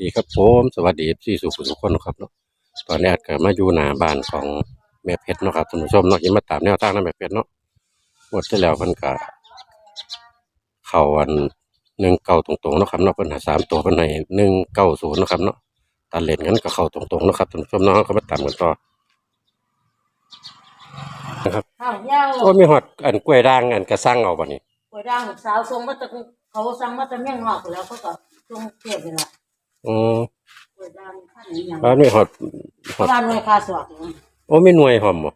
ดีครับผมสวัสดีที่สุขุทุกคนนะครับเนาะตอนนี้ก็มาอยู่หน้าบ้านของแม่เพชรเนาะครับท่านผู้ชมเนาะยังมาตามแนวทางนั้นแม่เพชรเนาะหมดที่แล้วมันก็เข้าวันหนึ่งเก้าตรงๆเนาะครับเนาะปัญหาสามตัวเป็นในหนึ่งเก้าศูนย์นาะครับเนาะตาเล่นกันก็เข้าตรงๆเนาะครับท่านผู้ชมเนาะก็มาตามกันต่อนะครับข้าวยาวโอ้มีหอดอันกล้วยด่างอันกระซังเอาบ่นี่กวยด่างสาวทรงมาจากเขาสั่งมาจากเมียงนอกแล้วเขาก็ทรงเทพนี่ล่ะอืมกวยด่า งท่านนี้อย่างแล้วมีหอดหอดบ้านหน่วยคาสวกนี่โอ้มีหน่วยหอมบ่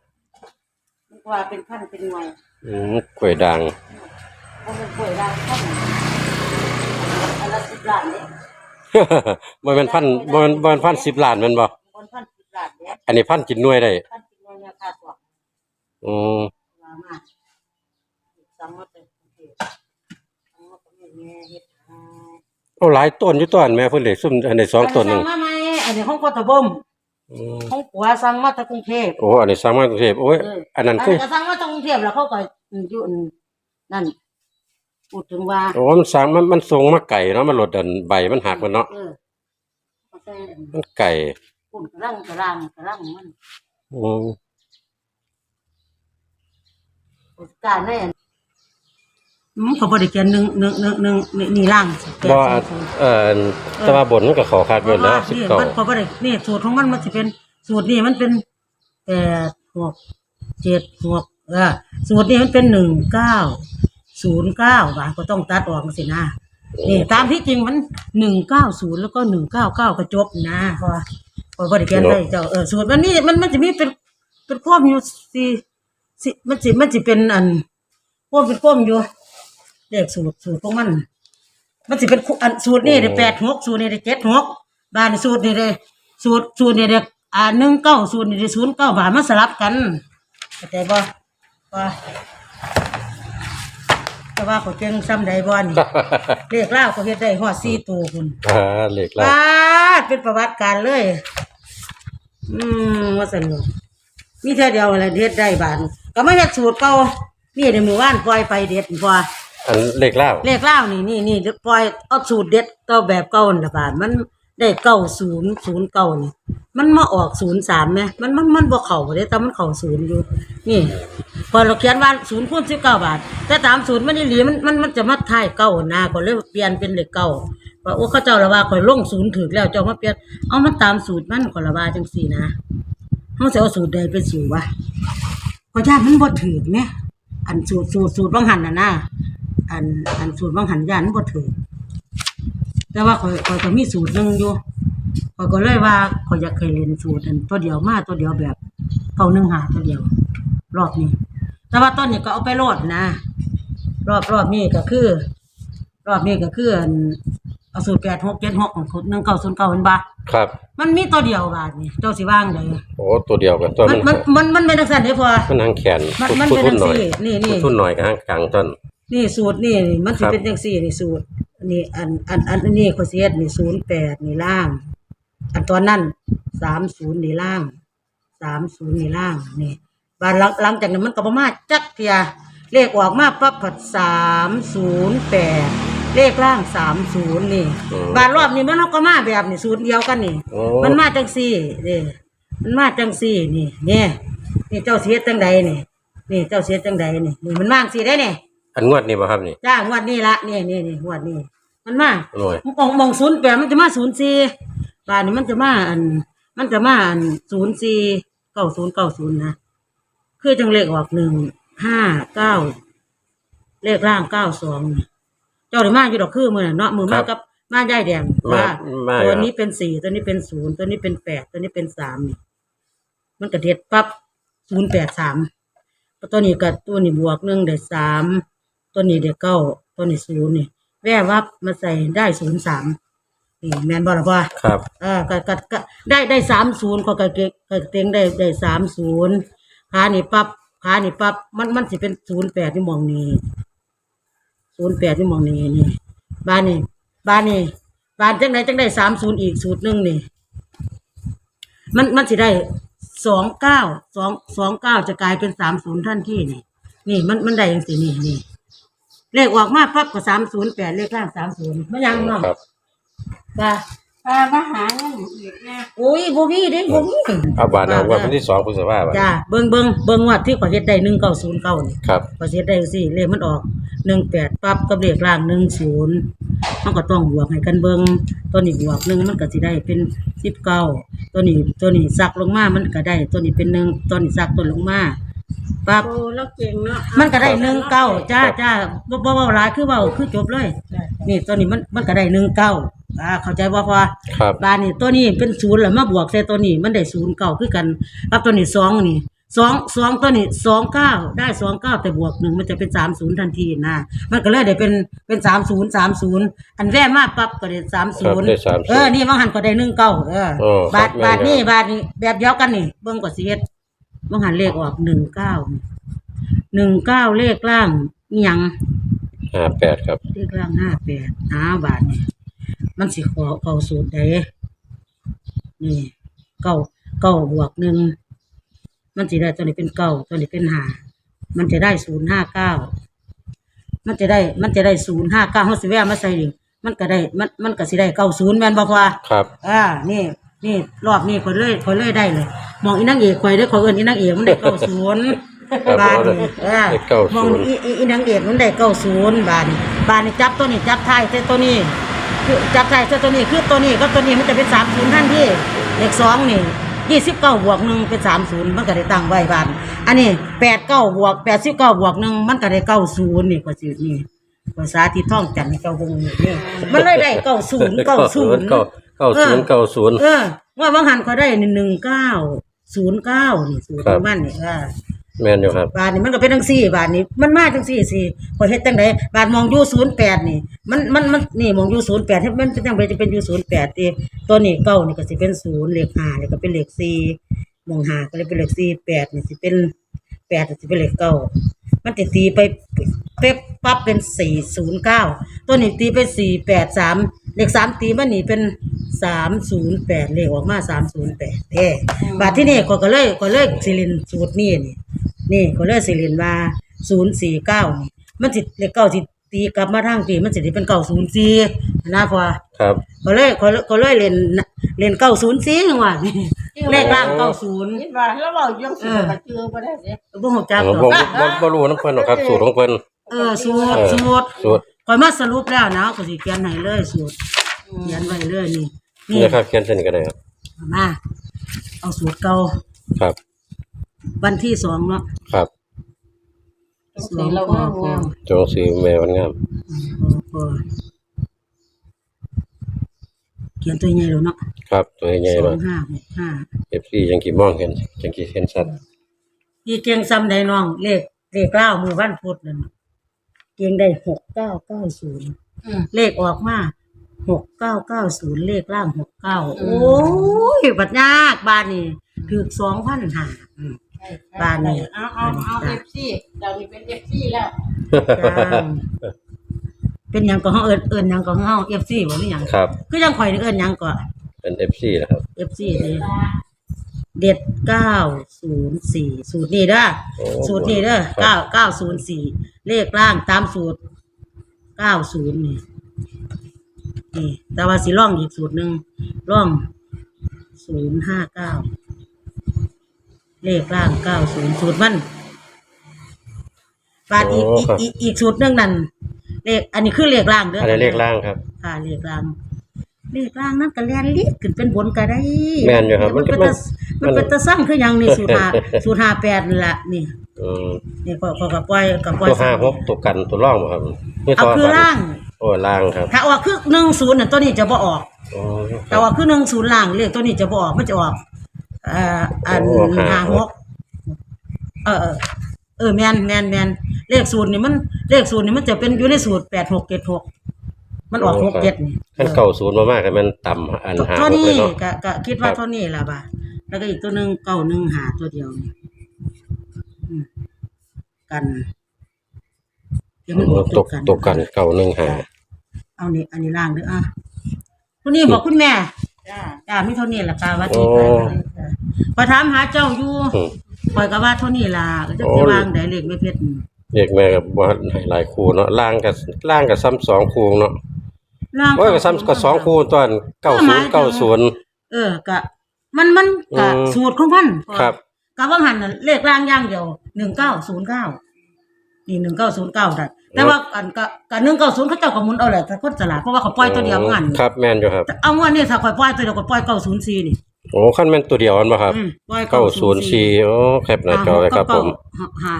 มันว่าเป็นพันเป็นหน่วยอืมกล้วยด่างเพราะมันกวยด่างท่านอันละสิบล้านเนี่ยบ่แม่นพันบ่แม่นบ่แม่นพันสิบล้านแม่นบ่คนพันสิบล้านเนี่ยอันนี้พันกินหน่วยได้พันเป็นหน่วยเนี่ยคาสวกอืมว่ามาสั่งมาจากกรุงเทพสั่งมาจากเมียแม่เฮ็ดให้ เอาหลายต้นอยู่ต้นแม่เพิ่นเลยซุ่มอันนี้สองต้นหนึงสั่งมาไหมอันนี้ของปฐบ่มอืมของปัวสั่งมาจากกรุงเทพ โอ้อันนี้สร้างมากรุงเทพโอ้ยเอออันนั้นอันคือนี้ก็สั่งมาจากกรุงเทพแล้วเขาก็อยู่อันนั่นพูดถึงว่าโอ้มันสร้างมันมันส่งมาไก่เนาะมันหลดอันใบมันหักมันเนาะเออเขาใส่อันมันไก่ปุ่นกระลังกระลังกระลังมันอืม การแน่อื มเขาบริเกียนหนึ่งหนึ่งหนึ่งหนึ่งนี่นี่ล่างแปดบ่สองศูนย์ เอ่อแต่ว่าบนมันก็เข้าคาดเพเบิดราะแล้ว่าวนี่มัน19เขาบรินี่สูตรของมันมันจะเป็นสูตรนี่มันเป็นแปดหกเจ็ดหกเออสูตรนี่มันเป็นหนึ่งเก้าศูนย์เก้าบาทก็ต้องตัดออกมาสินะนี่ตามที่จริงมันหนึ่งเก้าศูนย์แล้วก็หนึ่งเก้าเก้ากระจบนะเพราะว่าเพอบริเกียนได้เจ้าเออสูตรมันนี่มันมันจะมีเป็นเป็นข้อมอยู่สี่สิมันสิมันจะเป็นอันข้อมเป็นข้อมอยู่ เลขสูตรสูตรของมัน มันสิเป็นคู่อันสูตรนี่ได้แปดหกสูตรนี่ได้เจ็ดหกบานสูตรนี่ได้สูตรสูตรนี่ได้อ่าหนึ่งเก้าสูตรนี่ได้ศูนย์เก้าบาทมาสลับกันเข้าใจบ่ว่าแต่ว่าเขาเก่งซ้ำใดบ่นี่เรียกเล่าวเขาเฮ็ดได้ฮอดสี่ตัวคุณอ่าเลขแล้วปาดเป็นประวัติการเลย อืมว่าสนุกมีเท่าเดียวอะไรเฮ็ดได้บาทก็ไม่เฮ็ดสูตรเก่านี่ในมือว่านปล่อยไปเด็ดพอ อันเลขแล้วเลขเล่านี่นี่นี่ปล่อยเอาสูตรเด็ดเก่าแบบเก่าน่ะบาทมันได้เก้าศูนย์ศูนย์เก้านี่มันมาออกศูนย์สามไหมมันมันมันบ่เข้าเด้แต่มันเข้าศูนย์อยู่ นี่ พอเราเขียนว่าศูนย์คูณสิบเก้าบาท แต่ตามศูนย์มันอีหลีมันมันมันจะมาทายเก้าหน้าก็เลยเปลี่ยนเป็นเลขเก้าว่าโอ้เขาเจ้าละว่าข่อยลงศูนย์ถึกแล้วเจ้ามาเปลี่ยนเอามันตามสูตรมันก็ละว่าจังซี่นะเฮาสิเอาสูตรใดเป็นสูตรวะก็ย่านมันบ่ถึกแหมอันสูตรสูตรสูตรบางหันน่ะนะ อันอันสูตรบางหันยันบ่ถือแต่ว่าข่อยข่อยก็มีสูตรหนึงอยู่ข่อยก็เลยว่าข่อยอยากเคยเรียนสูตรอันตัวเดียวมาตัวเดียวแบบเก่าหนึ่งหาตัวเดียว รอบนี้ แต่ว่าตอนนี้ก็เอาไปโลดนะ รอบรอบนี้ก็คือ รอบนี้ก็คืออันเอาสูตรแปดหกเจ็ดหกของหนึ่งเก้าศูนย์เก้าเป็นบาครับมันมีตัวเดียวบาทนี่เจ้าสิว่างเลยโอ้ตัวเดียวกันตัวมันมันมันมันมันเป็นทักษะเดียวพอมันหางแขนมันมันผู้เป็นทุนหน่อยจังซี่นี่นี่ผู้ทุนหน่อยกับหางกลางต้น นี่สูตรนี่นี่มันสิครับ เป็นจังซี่นี่สูตรนี่อันอันอันอันนี้เขาสิเฮ็ดนี่ศูนย์แปดนี่ล่าง อันตอนนั้นสามศูนย์นี่ล่างสามศูนย์นี่ล่างนี่บานหลังหลังจากนั้นมันก็บ่มาจักเทียเลขออกมาปั๊บผัดสามศูนย์แปดเลขล่างสามศูนย์นี่ อืม บานรอบนี้มันก็มาแบบนี่ศูนย์เดียวกันนี่ โอ้มันมาจังซี่นี่มันมาจังซี่นี่เนี่ยนี่เจ้าเสียจังใดนี่นี่เจ้าเสียจังใดนี่นี่มันมาจังซี่ได้นี่ อันงวดนี้บ่ครับนี่ จ้างวดนี้ละนี่นี่นี่งวดนี้ มันมาหน่วยมองมองศูนย์แปดมันจะมาศูนย์สี่บาทนี้มันจะมาอัน มันจะมาอันศูนย์สี่เก้าศูนย์เก้าศูนย์นะคือจังเลขออกหนึ่งห้าเก้าเลขล่างเก้าสองเจ้าหรือมาอยู่ดอกคือมือน่ะเนาะมือมากับมาย่ายแดงมาว่ามาตัวนี้เป็นสี่ตัวนี้เป็นศูนย์ตัวนี้เป็นแปดตัวนี้เป็นสามนี่มันกระเด็ดปั๊บศูนย์แปดสามตัวนี้กับตัวนี้บวกหนึ่งได้สาม ตัวนี้ได้เก้าตัวนี้ศูนย์นี่ แว่วับมาใส่ได้ศูนย์สามนี่แมนบอลว่าครับเออก็ก็ก็ได้ได้สามศูนย์ก็ก็เก็ก็เต็งได้ได้สามศูนย์ขานี่ปั๊บขานี่ปั๊บมันมันสิเป็นศูนย์แปดที่มองนี้ศูนย์แปดที่มองนี้นี่บ้านนี่บ้านนี่บ้านจังไหนจังได้สามศูนย์อีกสูตรหนึ่งนี่ มันมันสิได้สองเก้าสองสองเก้าจะกลายเป็นสามศูนย์ท่านที่นี่ นี่มันมันได้ยังสินี่นี่ เลขออกมาปั๊บก็สามศูนย์แปดเลขล่างสามศูนย์ไม่ยังเนาะครับว่าปลามาหาเงินอีกนะโอ้ยบ่มีเด้บ่มีเอาบาทเอาวันที่สองพฤษภาคมจ้าเบิ่งเบิ่งเบิ่งว่าที่ข่อยเฮ็ดได้1909นี่ครับข่อยสิเฮ็ดได้จังซี่เลขมันออก18ปั๊บกับเลขล่าง10มันก็ต้องบวกให้กันเบิ่งตัวนี้บวกหนึ่งมันก็สิได้เป็น19ตัวนี้ตัวนี้ซักลงมามันก็ได้ ตัวนี้เป็นหนึ่งตัวนี้ซักตัวลงมา ปั๊บโอ้แล้วเก่งเนาะมันก็ได้หนึ่งเก้าจ้าจ้าบ่บ่เว้าหลายคือเว้าคือจบเลย นี่ตัวนี้มันมันก็ได้หนึ่งเก้าอ่าเข้าใจบ่พอครับ บานนี่ตัวนี้เป็นศูนย์แล้วมาบวกใส่ตัวนี้มันได้ศูนย์เก้าคือกันกับตัวนี้สองนี่สองสองตัวนี้สองเก้าได้สองเก้าแต่บวกหนึ่งมันจะเป็นสามศูนย์ทันทีนะมันก็เลยได้เป็นเป็นสามศูนย์สามศูนย์อันแว่มากปั๊บก็ได้สามศูนย์ครับได้30เออนี่บางหันก็ได้หนึ่งเก้าเออโอ้ครับบาทแม่นบาทนี่ครับ บาทนี่แบบเดียวกันนี่เบิ่งกว่าสิเฮ็ด บางหันเลขออกหนึ่งเก้าหนึ่งเก้าเลขล่างอิหยังห้าแปดครับ เลขล่างห้าแปดห้าบาทนี่มันสิขอเข้าสูตรใดนี่เก้าเก้าบวกหนึ่งมันสิได้ตัวนี้เป็นเก้าตัวนี้เป็นห้ามันจะได้ศูนย์ห้าเก้ามันจะได้มันจะได้ศูนย์ห้าเก้าเขาสิแวะมาใส่ดิมันก็ได้มันมันก็สิได้เก้าศูนย์แม่นบ่พอครับ อ่านี่นี่รอบนี้คนเลยคนเลยได้เลย มองอีนางเอกคอยได้ขอยเอิ้นอีนางเอกมันได้เก้าศูนย์ครับบานนี่อ่าได้เก้าศูนย์ มองอีอีอีนางเอกมันได้เก้าศูนย์บานนี่บานนี่จับตัวนี้จับท้ายเส้ตัวนี้คือจับท้ายเส้ตัวนี้คือตัวนี้ก็ตัวนี้มันจะเป็นสามศูนย์ท่านที่เลขสองนี่ยี่สิบเก้าบวกหนึ่งเป็นสามศูนย์มันก็ได้ตั้งไว้บานอันนี้แปดเก้าบวกแปดสิบเก้าบวกหนึ่งมันก็ได้เก้าศูนย์นี่ก็สินี่ภาษาที่ท่องจำให้เจ้าคงนี่มันเลยได้เก้าศูนย์เก้าศูนย์ เก้าเก้าศูนย์เก้าศูนย์ เออว่าบางหันเขาได้หนึ่งเก้า ศูนย์เก้านี่ศูนย์ครับมันนี่อ่าแม่นอยู่ครับ บาทนี่มันก็เป็นทั้งสี่ บาทนี่มันมาทั้งสี่สี่พอเฮ็ดตั้งไหนบาทมองอยู่ศูนย์แปดนี่ มันมันมันนี่มองอยู่ศูนย์แปดให้มันเป็นจังไดจะเป็นอยู่ศูนย์แปดตีตัวนี้เก้านี่ก็สิเป็นศูนย์เลขห้านี่ก็เป็นเลขสี่มองห้าก็เลยเป็นเลขสี่แปดนี่สิเป็นแปดนี่สิเป็นเลขเก้ามันจะตีไปเป๊บปั๊บเป็นสี่ศูนย์เก้าตัวนี้ตีเป็นสี่แปดสามเลขสามตีมันนี่เป็น สามศูนย์แปดเลขออกมาสามศูนย์แปดเด้บาทที่นี่ก็ก็เลยก็เลยสิรินสูตรนี่นี่นี่ก็เลยสิเรียนว่าศูนย์สี่เก้านี่มันสิเลขเก้าสิตีกลับมาทางปีมันสิได้เป็นเก้าศูนย์สี่นะพอครับก็เลยก็เลยก็เลยเรียนเรียนเก้าศูนย์สี่ว่านี่เลขล่างเก้าศูนย์คิดว่าแล้วเรายังสิกระเจือบ่ได้เด้บ่ฮู้จักผมหรบ่อกบ่บ่รู้น้ำเพิ่นหรอกครับ สูตรของเพิ่นเออสูตรเออสูตรสูตรข่อยมาสรุปแล้วนะก็สิเขียนให้เลยสูตรเขียนไว้เลยนี่ นี่นี่ครับเขียนเส้นก็ได้ครับมา เอาสูตรเก่าครับ วันที่สองเนาะครับสองเราพอพอจงสีแม่วันงามพอพอเขียนตัวใหญ่แล้วเนาะครับตัวใหญ่สอมางห้าหกห้าเอฟซียังกี่มองเห็นยังกี่เห็นชัดพี่เกียงซ้ำใดน้อง เลขเลขเก้ามือวันพุธนั่นน่ะเกียงได้หกเก้าเก้าศูนย์อืมเลขออกมา หกเก้าเก้าศูนย์เลขล่างหกเก้าโอ้ยบัดยากบ้านนี่ถือสองพันห้าบ้านนี่เอาเอาเอาเอฟซีเรานี่เป็นเอฟซีแล้วเป็นหยังก็เฮาเอิ้นเอิ้นหยังก็เฮาเอฟซีบ่มีหยังครับ คือยังข่อยนี่เอิ้นหยังก็เป็นเอฟซีนะครับ เอฟซีนี่เด็ดเก้าศูนย์สี่สูตรนี้เด้อโอ้สูตรนี้เด้อครัเก้าบเก้าศูนย์สี่เลขล่างตามสูตรเก้าศูนย์นี่ นี่แต่ว่าสิร่องอีกสูตรหนึ่งร่องศูนย์ห้าเก้าเลขล่างเก้าศูนย์สูตรมันบาทอีกอีกอีกอีกสูตรหนึ่งนั่นเลขอันนี้คือเลขล่างเด้ออันนี้เลขล่างครับค่ะเลขล่างเลขล่างนั่นก็แลนลิดขึ้นเป็นบนก็ได้แม่นอยู่ครับ มันเป็นมันตามันเป็นตาสร้างคือหยังนี่สูตรหาสูตรหาแปดนี่ละนี่อืมนี่ก็ก็ก็ปล่อยก็ปล่อยตัวห้าหกตัวกันตัวร่องบ่ครับไม่เอาซ้นคือล่างโอ้ล่างครับถ้าออกคือหนึ่งศูนย์น่ะตัวนี้จะบ่ออกโอ้คแต่รับ ว่าคือหนึ่งศูนย์ล่างเลขตัวนี้จะบออกมันจะออกเอ่ออันโอ้ห้าหาหกเออเออเออแมนแมนแมนเลขศูนย์นี่มันเลขศูนย์นี่มันจะเป็นอยู่ในสูตรแปดหกเจ็ดหกมันออกหกเจ็ดนี่ ขั้นเก่าศูนย์มามากๆมันต่ำอันหาเท่าหกนี้เลยเนาะ ก็ก็คิดว่าครับ เท่านี้ล่ะบ่าแล้วก็อีกตัวหนึ่งเก้าหนึ่งหาตัวเดียวนี่อืมกันเดี๋ยวมันออกตกตกกันเก่าหนึ่งหา เอานี่อันนี้ล่างเด้ออะคุณนี่บอกคุณแม่จ้าจ้ามีเท่านี้ล่ะค่ะว่าที่ไปพอถามหาเจ้าอยู่อืม ปล่อยก็ว่าเท่านี้ล่ะก็จะโอ้ไปวางได้เลขไม่เพชรนี่เรียกแม่กับว่าให้หลายคู่เนาะล่างกับล่างกับซ้ำสองคู่เนาะล่าง โอ้ยก็ซ้ำก็สองคู่ตอนเก้าศูนย์เก้าศูนย์ เออก็มันมันก็อืมสูตรของพันครับก็ว่าหันน่ะเลขล่างอย่างเดียวหนึ่งเก้าศูนย์เก้านี่หนึ่งเก้าศูนย์เก้าได้ แต่ว่าอันก็ก็หนึ่งเก้าศูนย์เขาเจ้าก็หมุนเอาแหละแต่คนสลาดเพราะว่าเขาปล่อยตัวเดียวงั้นครับแม่นอยู่ครับเอาว่านี่ถ้าข่อยปล่อยตัวเดียวก็ปล่อยเก้าศูนย์สี่นี่โอ้ขั้นแม่นตัวเดียวอันบ่ครับอืมปล่อยเก้าศูนย์สี่โอ้แคปหน้าจอเลยครับผม หา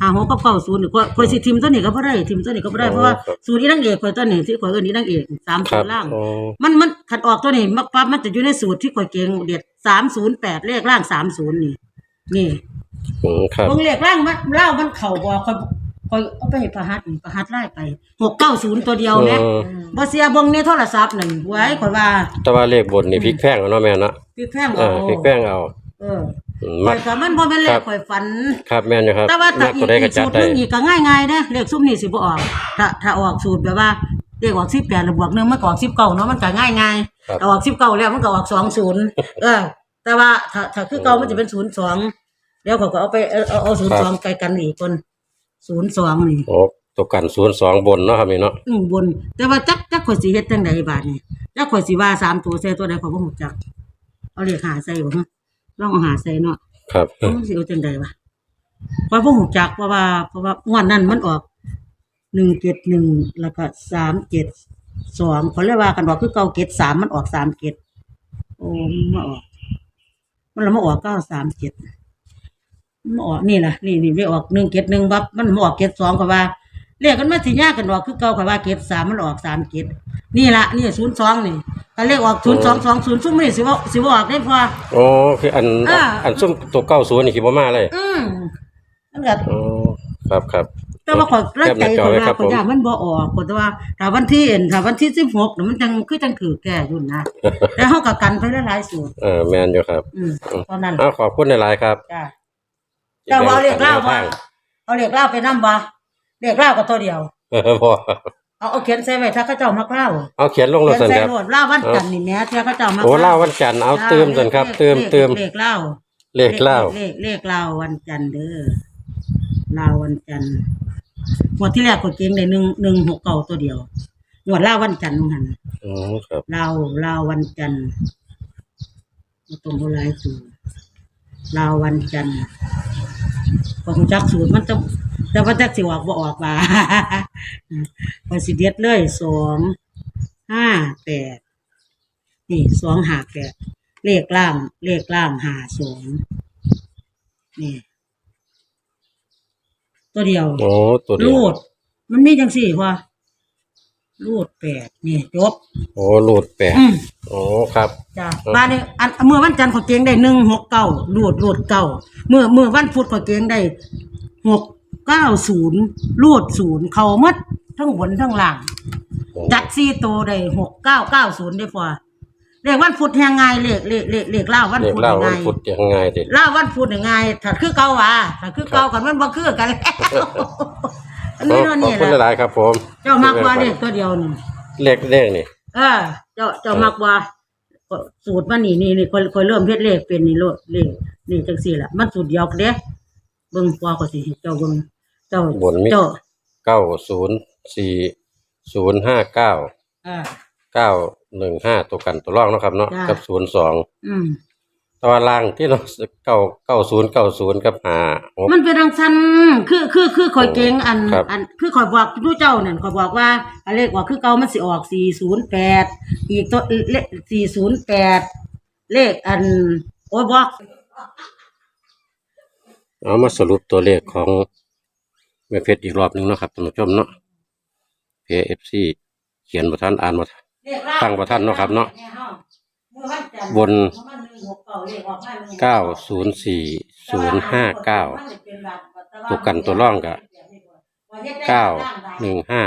หาหกกับเก้าศูนย์นี่ก็ข่อยสิทิมตัวนี้ก็บ่ได้ทิมตัวนี้ก็บ่ได้เพราะว่าครับ ศูนย์นี้นางเอกข่อยตัวนี้ที่ข่อยเอิ้นนี่นางเอกสามคตัรัวบล่าง โอ้มันมันขัดออกตัวนี้มักปั๊บมันจะอยู่ในสูตรที่ข่อยเก่งเด็ดสามศูนย์แปดเลขล่างสามศูนย์นี่นี่ อืมครับ เบิ่งเลขล่างมันเล่ามันเข่าบ่ข่อยข่ อยเอาไปให้ประหัดนี่ประหัดไล่ไปหกเก้าศูนย์ตัวเดียวแหมอืม บ่เสียเบิ่งในโทรศัพท์นั่นไว้ข่อยว่าแต่ว่าเลขบนนี่พลิกแพงเอาเนาะแม่เนาะพี่แพงเอเอาอพลิกแพงเอาเอออืมข่มัอก ยก็มันบ่แม่นเลครัขบ ข่อยฝัน ครับแม่นอยู่ครับแต่ว่าถ้ามักอีตัวกใดก็อีกจัดสูตรหได้นึงอีกก็ง่ายๆเด้เลขซุ่มนี่สิบ่ออก ถ้าถ้าออกสูตรแบบว่าเลขออก18แล้วบวก1มันก็ออก19เนาะมันก็ง่ายครับๆถ้าออก19แล้วมันก็ออก20เออ แต่ว่าถ้าถ้าคือเก่ามันจะเป็น02แล้วเขาก็เอาไปเอาเอาเอา02ไกลกันอีกคน 02นี่โอ้ตัวกันศูนย์สองบนเนาะครับนี่เนาะอืมบน แต่ว่าจักจักข่อยสิเฮ็ดจังไดบาดนี้จักข่อยสิว่าสามตัวใส่ตัวใดข่อยบ่ฮู้จัก เอาเลขหาใส่บ่ฮะลองเอาหาใส่เนาะครับมันสิเอาจังไดวะเพราะพวกหูจักเพราะว่าเพราะว่างวดนั้นมันออกหนึ่งเจ็ดหนึ่งแล้วก็สามเจ็ดสองเขาเรียกว่ากันว่าคือเก้าเจ็ดสามมันออกสามเจ็ดโอ้มันมาออก มันละมาออกเก้าสามเจ็ด มันมาออกนี่ล่ะนี่นี่ไม่ออกหนึ่งเจ็ดหนึ่งบับมันมาออกเจ็ดสองก็ว่าเรียกกันมาสิยากกันว่าคือเก่าก็ว่าเจ็ดสามมันออกสามเจ็ดนี่ล่ะนี่ศูนย์สองนี่ก็เลขออกศูนย์สองสองศูนย์ซุ้มไม่สิว่าสิว่าออกได้พอโอ้คืออันอ่าอันซุ่มตัวเก้าศูนย์นี่คิดบ่มาเลยอืมมันก็อ๋อครับครับแต่ว่าข่อยรักใจแคปหน้าจอข่อยไว้ว่าครับข่อยผมอยากมันบ่ออกข่อยแต่ว่าถ้าวันที่เอ็นถ้าวันที่สิบหกน่ะมันจังคือจังถือแก่อยู่นะแต่เฮาก็กันไปหลายๆสูตรเออแม่นอยู่ครับอืมตอนนั้นอ้าวขอบคุณหลายๆครับจ้า เจ้าว่าเอาเรียกเล่าบ่เอาเรียกเล่าไปนำบ่เรียกเล่าก็ตัวเดียว เออพอเอาเอาเขียนใส่ไว้ถ้าเขาเจ้ามักเล่าเอาเขียนลงรเขีถยนสันใส่ครับโนดเล่าวันจันทร์นี่แหม่ที่เขาเจ้ามักโอ้เล่าวันจันทร์เอาเติมสันครับ เติมเติมเลขเล่าเลขเล่าเลขเลขเล่าวันจันทร์เด้อเล่าวันจันทร์งวดที่แรกก็เก่งได้1 1 6 9ตัวเดียวงวดเล่าวันจันทร์หั่นอ๋อครับ เราเราวันจันทร์มาตรงโบราณสูต รเราวันจันทร์ก็คงจักสูตรมันจะแต่ว่าจักสิออกบ่ออกว่าพอสิเด็ดเลยสองห้าแปดนี่สองห้าแปดเลขล่างเลขล่างหาสองนี่ ตัวเดียวโอ้ตัวเดียวรูดมันมีจังสี่พอ รูดแปดนี่จบ โอ้หลุดแปดอืม โอ้ครับ จ้าบ้านนี้อันเมื่อวันจันทร์ขอยเกียงได้หนึ่งหกเก้ารูดรูดเก้าเมื่อเมื่อวันพุธขอยเกียงได้หกเก้าศูนย์รูดศูนย์เขาหมัดทั้งบนทั้งล่าง โอ้จัดซีโตวได้หกเก้าเก้าศูนย์ได้พอเลขวันพุธแหงไงายเลขเลขเลขเลขเล่าวันเลขพุธเล่ายังไงวันพุธยังไงดิเล่าวันพุธยังไงถ้าคือเก่าว่ะถ้าคือเก่ากันมันบ่คือกันแล้ว อันโอ้นี้ขเนาะอบนี่คุณแหละหลายๆครับผมเจ้ามากกว่าเลขตัวเดียวนี่เลขเลขนี่ เออ เจ้าเจ้ามักว่าสูตรมันนี่นี่นี่ค่อยค่อยเริ่มเฮ็ดเลขเป็นนี่โลดเลขนี่จังซี่ล่ะมันสูตรเดียวกันเด้เบิ่งว่าก็สิให้เจ้าเบิ่งเจ้าบนมีเจ้าเก้าศูนย์สี่ศูนย์ห้าเก้าอ่าเก้าหนึ่งห้าตัวกันตัวร่องเนาะครับเนาะจ้ะ กับศูนย์สองอืม ตัวล่างที่เราเก้าเก้าศูนย์เก้าศูนย์กับห้าหก มันเป็นจังซั่นคือคือคือข่อยเก่งอันครับ อันคือข่อยบอกผู้เจ้านั่นข่อยบอกว่าอันเลขว่าคือเก่ามันสิออก408อีกตัวเลข408เลขอันโอ้ยบอกเอามาสรุปตัวเลขของแม่เพชรอีกรอบหนึ่งเนาะครับท่านผู้ชมเนาะเพเอฟซีเขียนประทันอ่านมาเลขล่ตั้งบ่ทันเนาะครับเนาะมื้อวันจันทร์บน ประมาณ169เลขออกมา169เก้าศูนย์สี่ศูนย์ห้าเก้าตัวกันตัวร่องก็เก้าหนึ่งห้า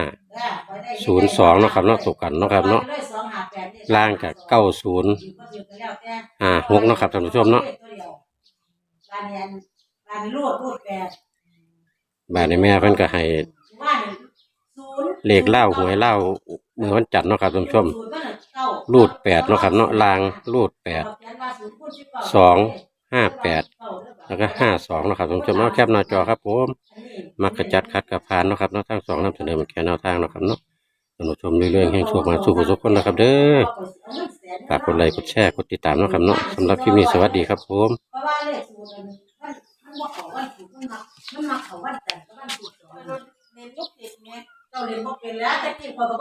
ศูนย์สองเนาะครับเนาะตัวกันเนาะครับเนาะล่างกับเก้าศูนย์ห้าหกเนาะครับท่านผู้ชมเนาะบาดในแม่เพิ่นก็ให้ เลขเล่าหวยเล่าเมื่อวันจันทร์เนาะครับท่านผู้ชมรูดแปดเนาะครับเนาะลางรูดแปดสองห้าแปดแล้วก็ห้าสองเนาะครับท่านผู้ชมเนาะแคปหน้าจอครับผมมักกระจัดคัดกระพานเนาะครับเนาะทั้งสองนำเสนอมันแค่แนวทางเนาะครับเนาะท่านผู้ชมเรื่อยๆให้โชคมาสู่ทุกคนนะครับเด้อฝากกดไลค์กดแชร์กดติดตามเนาะครับเนาะสำหรับคลิปนี้สวัสดีครับผมมันมันมันบ่เข้าวันศุกร์มันมันมักเขาวันจันทร์กับวันศุกร์สองเรียนลูกศิษย์เนี่ยเจ้าเนี่ย cuando